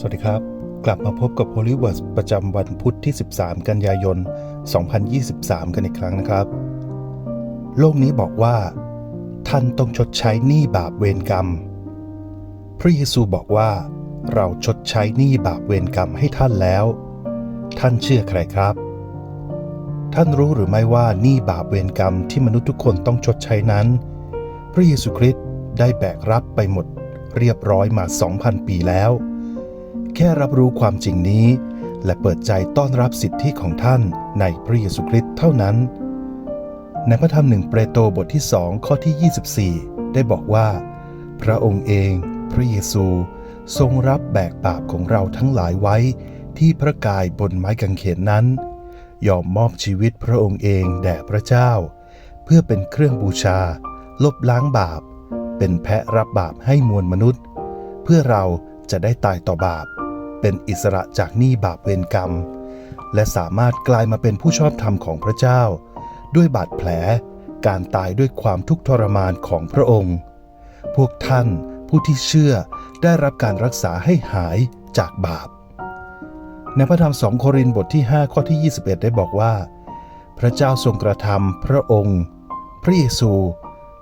สวัสดีครับ กลับมาพบกับ Holy w o r d ประจำวันพุธที่ 13 กันยายน 2023 กันอีกครั้งนะครับ โลกนี้บอกว่า ท่านต้องชดใช้หนี้บาปเวรกรรม พระเยซูบอกว่า เราชดใช้หนี้บาปเวรกรรมให้ท่านแล้ว ท่านเชื่อใครครับ ท่านรู้หรือไม่ว่าหนี้บาปเวรกรรมที่มนุษย์ทุกคนต้องชดใช้นั้น พระเยซูคริสต์ได้แบกรับไปหมดเรียบร้อยมา 2,000 ปีแล้ว แค่รับรู้ความจริงนี้ และเปิดใจต้อนรับสิทธิของท่านในพระเยซูคริสต์เท่านั้น ในพระธรรมหนึ่งเปโตรบทที่สองข้อที่ 24 ได้บอกว่า พระองค์เอง พระเยซู ทรงรับแบกบาปของเราทั้งหลายไว้ ที่พระกายบนไม้กางเขนนั้น ยอมมอบชีวิตพระองค์เองแด่พระเจ้า เพื่อเป็นเครื่องบูชา ลบล้างบาป เป็นแพะรับบาปให้มวลมนุษย์ เพื่อเราจะได้ตายต่อบาป เป็นอิสระจากหนี้บาปเวรกรรม และสามารถกลายมาเป็นผู้ชอบธรรมของพระเจ้า ด้วยบาดแผล การตายด้วยความทุกข์ทรมานของพระองค์ พวกท่านผู้ที่เชื่อได้รับการรักษาให้หายจากบาป ในพระธรรมสองโครินธ์บทที่ 5 ข้อที่ 21 ได้บอกว่า พระเจ้าทรงกระทำพระองค์ พระเยซู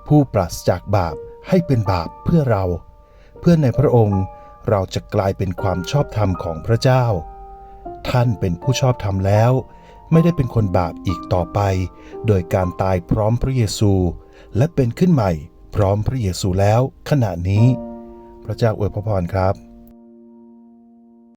ผู้ปราศจากบาปให้เป็นบาปเพื่อเรา เพื่อในพระองค์ เราจะกลายเป็นความชอบธรรมของพระเจ้า ท่านเป็นผู้ชอบธรรมแล้ว ไม่ได้เป็นคนบาปอีกต่อไป โดยการตายพร้อมพระเยซู และเป็นขึ้นใหม่พร้อมพระเยซูแล้วขณะนี้ พระเจ้าอวยพระพรครับ